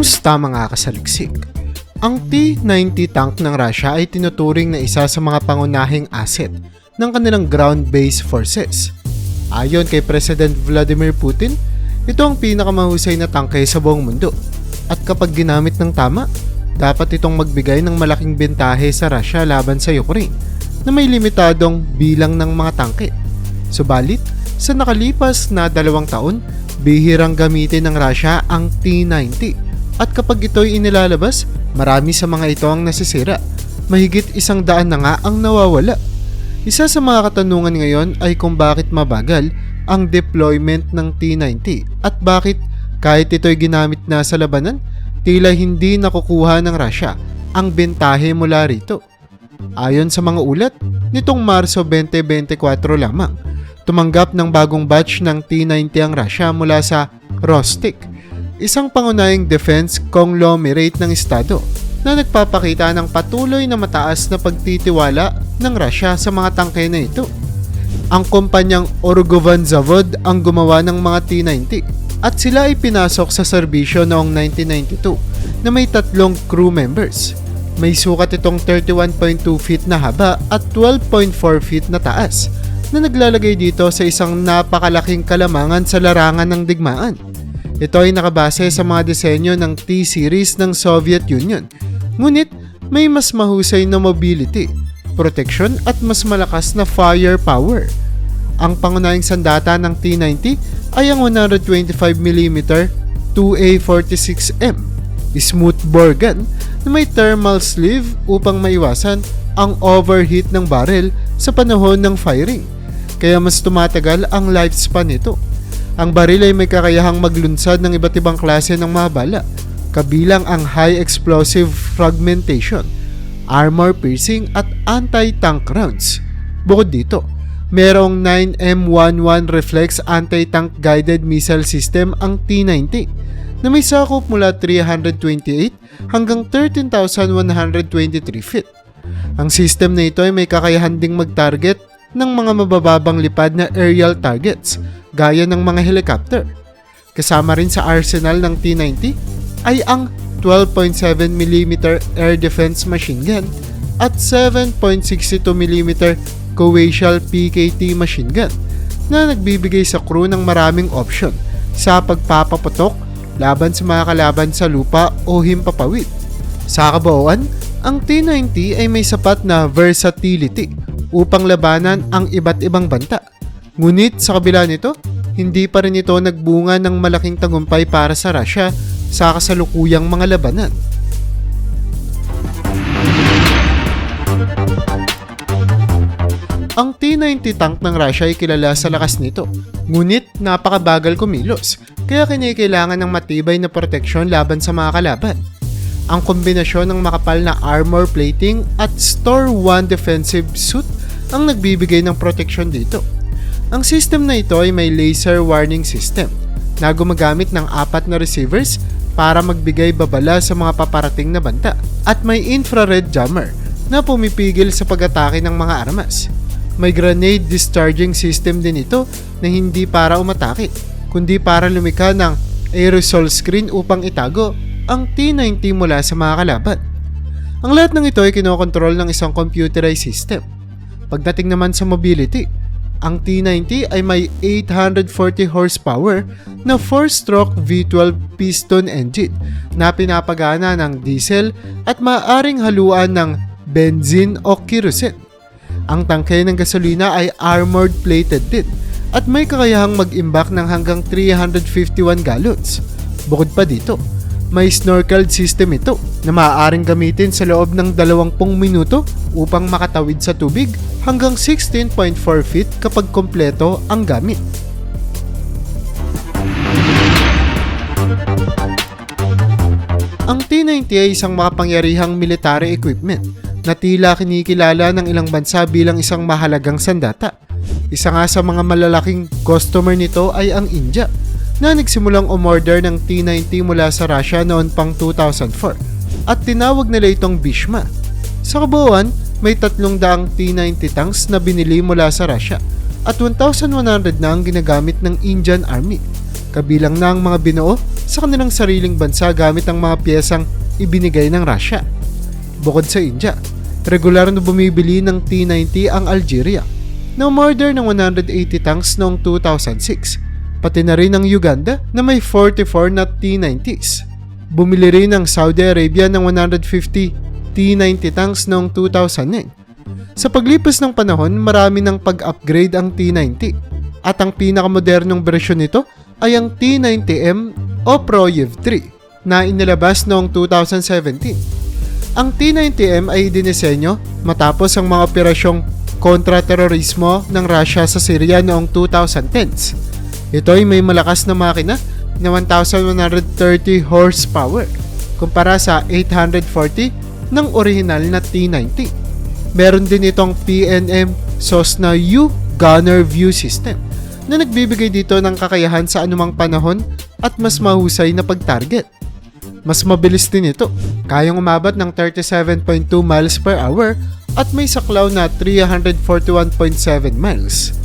Kumusta mga kasaliksik? Ang T-90 tank ng Russia ay tinuturing na isa sa mga pangunahing asset ng kanilang ground-based forces. Ayon kay President Vladimir Putin, ito ang pinakamahusay na tangke sa buong mundo. At kapag ginamit ng tama, dapat itong magbigay ng malaking bentahe sa Russia laban sa Ukraine na may limitadong bilang ng mga tangke. Subalit, sa nakalipas na dalawang taon, bihirang gamitin ng Russia ang T-90 at kapag ito'y inilalabas, marami sa mga ito ang nasisira. Mahigit isang daan na nga ang nawawala. Isa sa mga katanungan ngayon ay kung bakit mabagal ang deployment ng T-90 at bakit kahit ito'y ginamit na sa labanan, tila hindi nakukuha ng Russia ang bentahe mula rito. Ayon sa mga ulat, nitong Marso 2024 lamang, tumanggap ng bagong batch ng T-90 ang Russia mula sa Rostic isang pangunahing defense conglomerate ng Estado na nagpapakita ng patuloy na mataas na pagtitiwala ng Russia sa mga tangke na ito. Ang kumpanyang Orgovan Zavod ang gumawa ng mga T-90 at sila ay pinasok sa serbisyo noong 1992 na may tatlong crew members. May sukat itong 31.2 feet na haba at 12.4 feet na taas na naglalagay dito sa isang napakalaking kalamangan sa larangan ng digmaan. Ito ay nakabase sa mga disenyo ng T-series ng Soviet Union. Ngunit may mas mahusay na mobility, protection at mas malakas na firepower. Ang pangunahing sandata ng T-90 ay ang 125mm 2A46M smooth bore gun na may thermal sleeve upang maiwasan ang overheat ng barrel sa panahon ng firing. Kaya mas tumatagal ang lifespan nito. Ang baril ay may kakayahang maglunsad ng iba't ibang klase ng mga bala, kabilang ang high explosive fragmentation, armor piercing at anti-tank rounds. Bukod dito, merong 9M11 Reflex Anti-Tank Guided Missile System ang T-90 na may sakop mula 328 hanggang 13,123 feet. Ang system na ito ay may kakayahan ding mag-target ng mga mabababang lipad na aerial targets gaya ng mga helicopter. Kasama rin sa arsenal ng T-90 ay ang 12.7mm air defense machine gun at 7.62mm coaxial PKT machine gun na nagbibigay sa crew ng maraming option sa pagpapaputok laban sa mga kalaban sa lupa o himpapawid. Sa kabuuan, ang T-90 ay may sapat na versatility upang labanan ang iba't ibang banta Ngunit sa kabila nito, hindi pa rin ito nagbunga ng malaking tagumpay para sa Russia sa kasalukuyang mga labanan. Ang T-90 tank ng Russia ay kilala sa lakas nito, ngunit napakabagal kumilos, kaya kinikailangan ng matibay na proteksyon laban sa mga kalaban. Ang kombinasyon ng makapal na armor plating at Store 1 defensive suit ang nagbibigay ng proteksyon dito ang system na ito ay may laser warning system na gumagamit ng apat na receivers para magbigay babala sa mga paparating na banta at may infrared jammer na pumipigil sa pag-atake ng mga armas. May grenade discharging system din ito na hindi para umatake kundi para lumika ng aerosol screen upang itago ang T-90 mula sa mga kalaban. Ang lahat ng ito ay kinokontrol ng isang computerized system. Pagdating naman sa mobility, ang T90 ay may 840 horsepower na 4-stroke V12 piston engine na pinapagana ng diesel at maaring haluan ng benzene o kerosene. Ang tangke ng gasolina ay armored plated din at may kakayahang mag-imbak ng hanggang 351 gallons. Bukod pa dito, may snorkel system ito na maaaring gamitin sa loob ng 20 minuto upang makatawid sa tubig hanggang 16.4 feet kapag kompleto ang gamit. Ang T-90 ay isang makapangyarihang military equipment na tila kinikilala ng ilang bansa bilang isang mahalagang sandata. Isa nga sa mga malalaking customer nito ay ang India na nagsimulang umorder ng T-90 mula sa Russia noon pang 2004 at tinawag nila itong Bishma. Sa kabuuan, may tatlong daang T-90 tanks na binili mula sa Russia at 1,100 na ang ginagamit ng Indian Army. kabilang na ang mga binuo sa kanilang sariling bansa gamit ang mga piyesang ibinigay ng Russia. Bukod sa India, regular na bumibili ng T-90 ang Algeria na umorder ng 180 tanks noong 2006, pati na rin ang Uganda na may 44 na T-90s. Bumili rin ang Saudi Arabia ng 150 T-90 tanks noong 2009. Sa paglipas ng panahon, marami ng pag-upgrade ang T-90 at ang pinakamodernong bersyon nito ay ang T-90M o Proyev 3 na inilabas noong 2017. Ang T-90M ay dinisenyo matapos ang mga operasyong kontra-terorismo ng Russia sa Syria noong 2010s. Ito ay may malakas na makina na 1,130 horsepower kumpara sa 840 ng original na T-90. Meron din itong PNM Cessna U Gunner View System na nagbibigay dito ng kakayahan sa anumang panahon at mas mahusay na pag-target. Mas mabilis din ito, kayang umabot ng 37.2 miles per hour at may saklaw na 341.7 miles.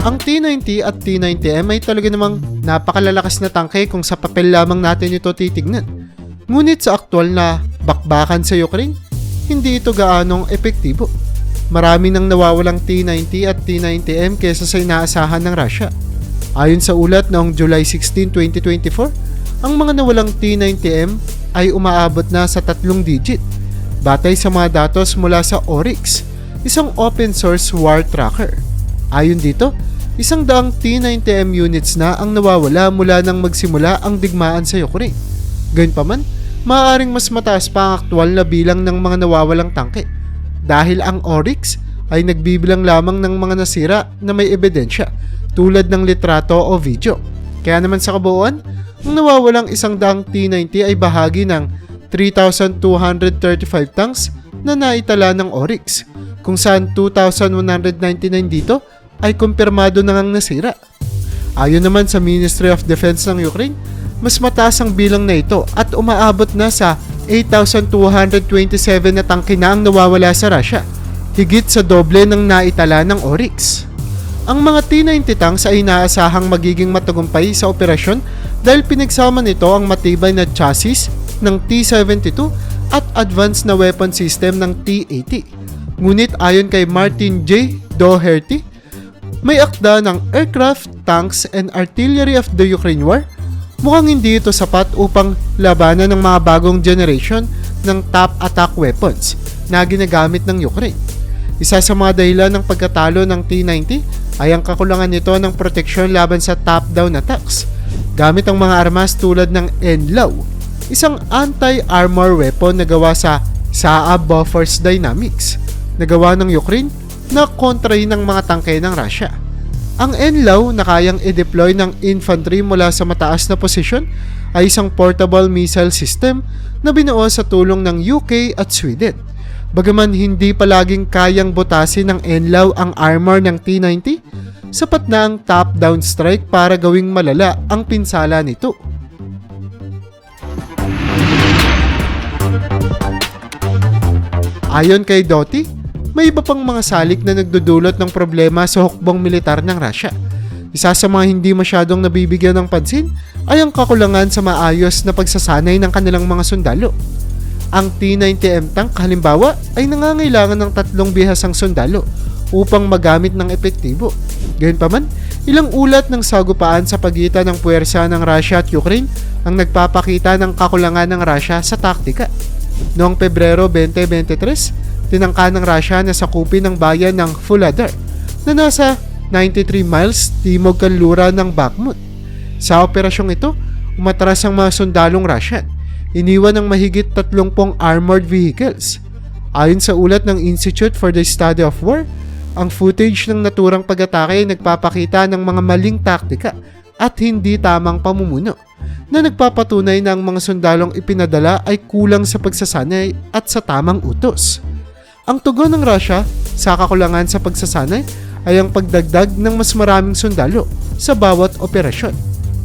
Ang T90 at T90M ay talaga namang napakalalakas na tangke kung sa papel lamang natin ito titignan. Ngunit sa aktual na bakbakan sa Ukraine, hindi ito gaanong epektibo. Marami nang nawawalang T90 at T90M kesa sa inaasahan ng Russia. Ayon sa ulat noong July 16, 2024, ang mga nawalang T90M ay umaabot na sa tatlong digit batay sa mga datos mula sa Oryx, isang open source war tracker. Ayon dito, isang daang T90M units na ang nawawala mula nang magsimula ang digmaan sa Ukraine. Gayunpaman, maaaring mas mataas pa ang aktual na bilang ng mga nawawalang tangke dahil ang Oryx ay nagbibilang lamang ng mga nasira na may ebidensya tulad ng litrato o video. Kaya naman sa kabuuan, ang nawawalang isang daang T90 ay bahagi ng 3,235 tanks na naitala ng Oryx, kung saan 2,199 dito ay kumpirmado na ngang nasira. Ayon naman sa Ministry of Defense ng Ukraine, mas mataas ang bilang na ito at umaabot na sa 8,227 na tangke na ang nawawala sa Russia, higit sa doble ng naitala ng Oryx. Ang mga T-90 tanks ay inaasahang magiging matagumpay sa operasyon dahil pinagsama nito ang matibay na chassis ng T-72 at advanced na weapon system ng T-80. Ngunit ayon kay Martin J. Doherty, may akda ng Aircraft, Tanks, and Artillery of the Ukraine War, mukhang hindi ito sapat upang labanan ng mga bagong generation ng top attack weapons na ginagamit ng Ukraine. Isa sa mga dahilan ng pagkatalo ng T-90 ay ang kakulangan nito ng proteksyon laban sa top-down attacks gamit ang mga armas tulad ng NLAW, isang anti-armor weapon na gawa sa Saab Bofors Dynamics na gawa ng Ukraine na kontrahin ng mga tangke ng Russia. Ang NLAW na kayang i-deploy ng infantry mula sa mataas na posisyon ay isang portable missile system na binuo sa tulong ng UK at Sweden. Bagaman hindi palaging kayang butasin ng NLAW ang armor ng T-90, sapat na ang top-down strike para gawing malala ang pinsala nito. Ayon kay Doty, may iba pang mga salik na nagdudulot ng problema sa hukbong militar ng Russia. Isa sa mga hindi masyadong nabibigyan ng pansin ay ang kakulangan sa maayos na pagsasanay ng kanilang mga sundalo. Ang T-90M tank halimbawa ay nangangailangan ng tatlong bihasang sundalo upang magamit ng epektibo. Gayunpaman, ilang ulat ng sagupaan sa pagitan ng puwersa ng Russia at Ukraine ang nagpapakita ng kakulangan ng Russia sa taktika. Noong Pebrero 2023, tinangka ng Russia na sakupin ng bayan ng Fuladar na nasa 93 miles timog kanlura ng Bakhmut. Sa operasyong ito, umatras ang mga sundalong Russian. Iniwan ng mahigit 30 armored vehicles. Ayon sa ulat ng Institute for the Study of War, ang footage ng naturang pag-atake ay nagpapakita ng mga maling taktika at hindi tamang pamumuno na nagpapatunay na ang mga sundalong ipinadala ay kulang sa pagsasanay at sa tamang utos. Ang tugon ng Russia sa kakulangan sa pagsasanay ay ang pagdagdag ng mas maraming sundalo sa bawat operasyon.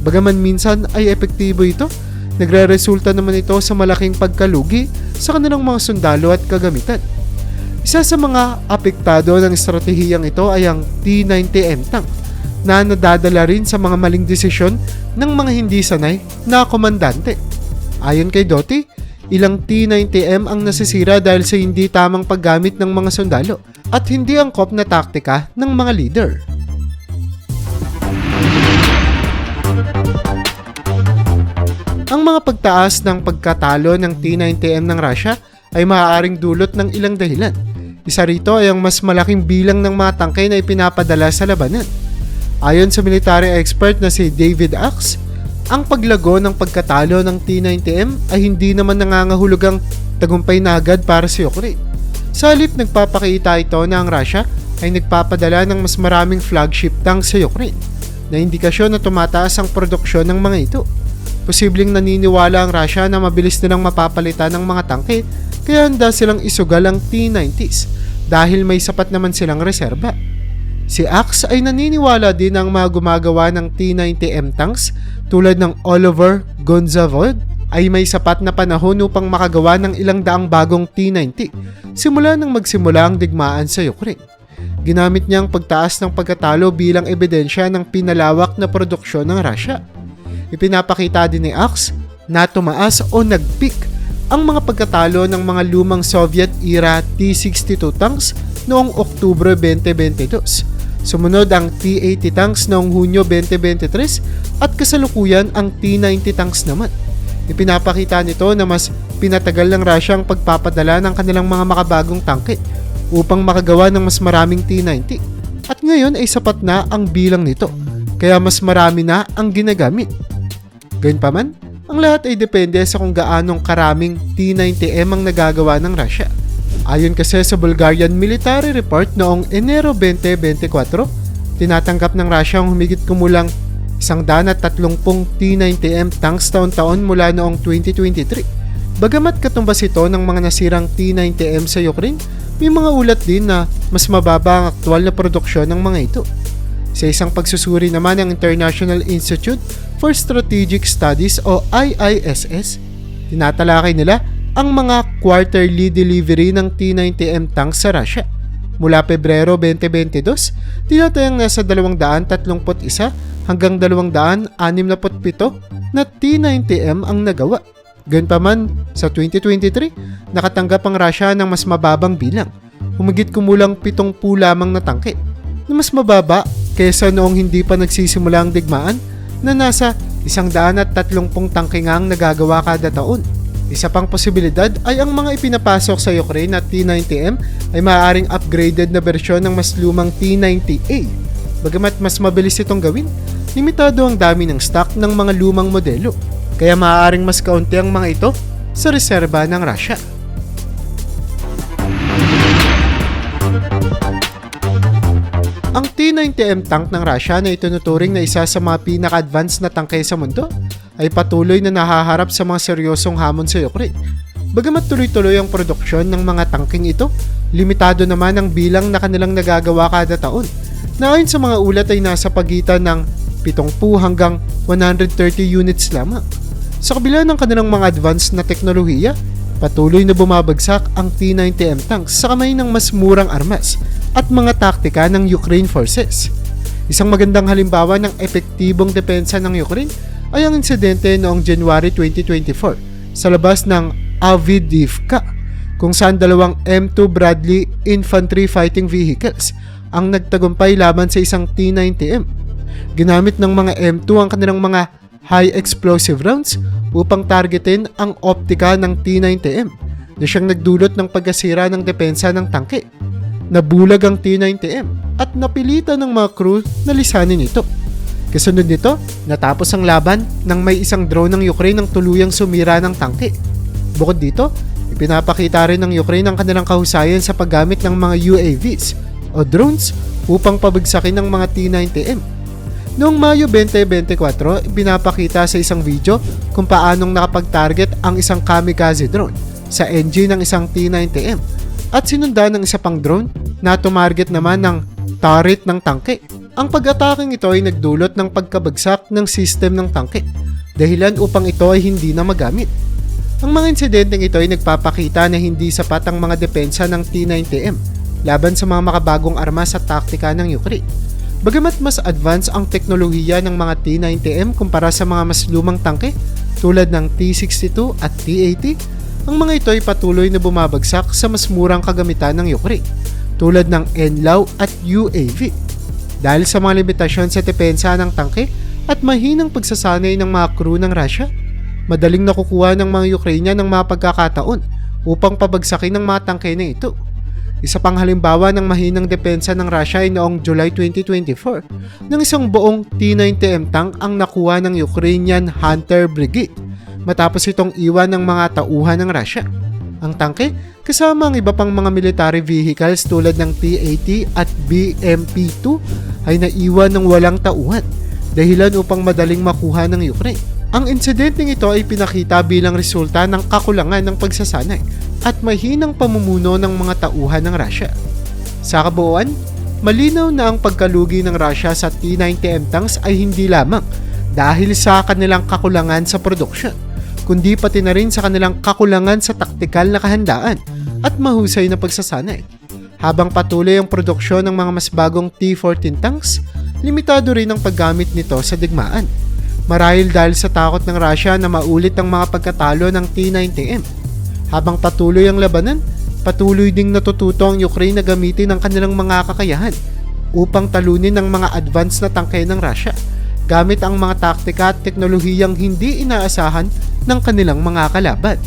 Bagaman minsan ay epektibo ito, nagre-resulta naman ito sa malaking pagkalugi sa kanilang mga sundalo at kagamitan. Isa sa mga apektado ng estratehiyang ito ay ang T-90M tank na nadadala rin sa mga maling desisyon ng mga hindi sanay na komandante. Ayon kay Doty, ilang T-90M ang nasisira dahil sa hindi tamang paggamit ng mga sundalo at hindi angkop na taktika ng mga leader. Ang mga pagtaas ng pagkatalo ng T-90M ng Russia ay maaaring dulot ng ilang dahilan. Isa rito ay ang mas malaking bilang ng mga tangke na ipinapadala sa labanan. Ayon sa military expert na si David Axe, ang paglago ng pagkatalo ng T-90M ay hindi naman nangangahulugang tagumpay na agad para sa Ukraine. Sa halip nagpapakita ito na ang Russia ay nagpapadala ng mas maraming flagship tanks sa Ukraine na indikasyon na tumataas ang produksyon ng mga ito. Posibleng naniniwala ang Russia na mabilis nilang mapapalitan ng mga tangke kaya handa silang isugal ang T-90s dahil may sapat naman silang reserba. Si Axe ay naniniwala din ang mga gumagawa ng T-90M tanks tulad ng Oliver Gonzavod ay may sapat na panahon upang makagawa ng ilang daang bagong T-90 simula nang magsimula ang digmaan sa Ukraine. Ginamit niya ang pagtaas ng pagkatalo bilang ebidensya ng pinalawak na produksyon ng Russia. Ipinapakita din ni Axe na tumaas o nag-peak ang mga pagkatalo ng mga lumang Soviet-era T-62 tanks noong Oktubre 2022. Sumunod ang T-80 tanks noong Hunyo 2023 at kasalukuyan ang T-90 tanks naman. Ipinapakita nito na mas pinatagal ng Russia ang pagpapadala ng kanilang mga makabagong tangke upang makagawa ng mas maraming T-90 at ngayon ay sapat na ang bilang nito kaya mas marami na ang ginagamit. Gayunpaman, ang lahat ay depende sa kung gaanong karaming T-90M ang nagagawa ng Russia. Ayon kasi sa Bulgarian Military Report noong Enero 2024, tinatanggap ng Russia ang humigit kumulang 130 T-90M tanks taon-taon mula noong 2023. Bagamat katumbas ito ng mga nasirang T-90M sa Ukraine, may mga ulat din na mas mababa ang aktual na produksyon ng mga ito. Sa isang pagsusuri naman ng International Institute for Strategic Studies o IISS, tinatalakay nila ang mga quarterly delivery ng T-90M tanks sa Russia. Mula Pebrero 2022, tinatayang nasa 231 hanggang 267 na T-90M ang nagawa. Gayunpaman, sa 2023, nakatanggap ang Russia ng mas mababang bilang, humigit kumulang 70 lamang na tangke, na mas mababa kaysa noong hindi pa nagsisimula ang digmaan na nasa 130 tangke nga ang nagagawa kada taon. Isa pang posibilidad ay ang mga ipinapasok sa Ukraine na T-90M ay maaaring upgraded na bersyon ng mas lumang T-90A. Bagamat mas mabilis itong gawin, limitado ang dami ng stock ng mga lumang modelo, kaya maaaring mas kaunti ang mga ito sa reserba ng Russia. Ang T-90M tank ng Russia na itinuturing na isa sa mga pinaka-advanced na tangke sa mundo ay patuloy na nahaharap sa mga seryosong hamon sa Ukraine. Bagamat tuloy-tuloy ang produksyon ng mga tangking ito, limitado naman ang bilang na kanilang nagagawa kada taon, na ayon sa mga ulat ay nasa pagitan ng 70 hanggang 130 units lamang. Sa kabila ng kanilang mga advanced na teknolohiya, patuloy na bumabagsak ang T-90M tanks sa kamay ng mas murang armas at mga taktika ng Ukraine forces. Isang magandang halimbawa ng epektibong depensa ng Ukraine ay ang insidente noong January 2024 sa labas ng Avdiivka kung saan dalawang M2 Bradley infantry fighting vehicles ang nagtagumpay laban sa isang T-90M. Ginamit ng mga M2 ang kanilang mga high explosive rounds upang targetin ang optika ng T-90M na siyang nagdulot ng pagkasira ng depensa ng tangke. Nabulag ang T-90M at napilitan ng mga crew na lisanin ito. Kasunod nito, natapos ang laban nang may isang drone ng Ukraine ang tuluyang sumira ng tangke. Bukod dito, ipinapakita rin ng Ukraine ang kanilang kahusayan sa paggamit ng mga UAVs o drones upang pabagsakin ng mga T-90M. Noong Mayo 2024, ipinapakita sa isang video kung paanong nakapag-target ang isang kamikaze drone sa engine ng isang T-90M at sinundan ng isa pang drone na tumarget naman ng turret ng tangke. Ang pag-ataking ito ay nagdulot ng pagkabagsak ng system ng tangke, dahilan upang ito ay hindi na magamit. Ang mga insidenteng ito ay nagpapakita na hindi sapat ang mga depensa ng T-90M laban sa mga makabagong armas at taktika ng Ukraine. Bagamat mas advanced ang teknolohiya ng mga T-90M kumpara sa mga mas lumang tangke tulad ng T-62 at T-80, ang mga ito ay patuloy na bumabagsak sa mas murang kagamitan ng Ukraine tulad ng NLAW at UAV. Dahil sa mga limitasyon sa depensa ng tangke at mahinang pagsasanay ng mga crew ng Russia, madaling nakukuha ng mga Ukrainian ng mga pagkakataon upang pabagsakin ng mga tangke na ito. Isa pang halimbawa ng mahinang depensa ng Russia ay noong July 2024 nang isang buong T-90M tank ang nakuha ng Ukrainian Hunter Brigade matapos itong iwan ng mga tauhan ng Russia. Ang tangke kasama ang iba pang mga military vehicles tulad ng T-80 at BMP-2 ay naiwan ng walang tauhan dahilan upang madaling makuha ng Ukraine. Ang insidenteng ito ay pinakita bilang resulta ng kakulangan ng pagsasanay at mahinang pamumuno ng mga tauhan ng Russia. Sa kabuuan, malinaw na ang pagkalugi ng Russia sa T-90M tanks ay hindi lamang dahil sa kanilang kakulangan sa produksyon, kundi pati na rin sa kanilang kakulangan sa taktikal na kahandaan at mahusay na pagsasanay. Habang patuloy ang produksyon ng mga mas bagong T-14 tanks, limitado rin ang paggamit nito sa digmaan. Marahil dahil sa takot ng Russia na maulit ang mga pagkatalo ng T-90M. Habang patuloy ang labanan, patuloy ding natututo ang Ukraine na gamitin ang kanilang mga kakayahan upang talunin ang mga advanced na tangke ng Russia gamit ang mga taktika at teknolohiyang hindi inaasahan ng kanilang mga kalaban.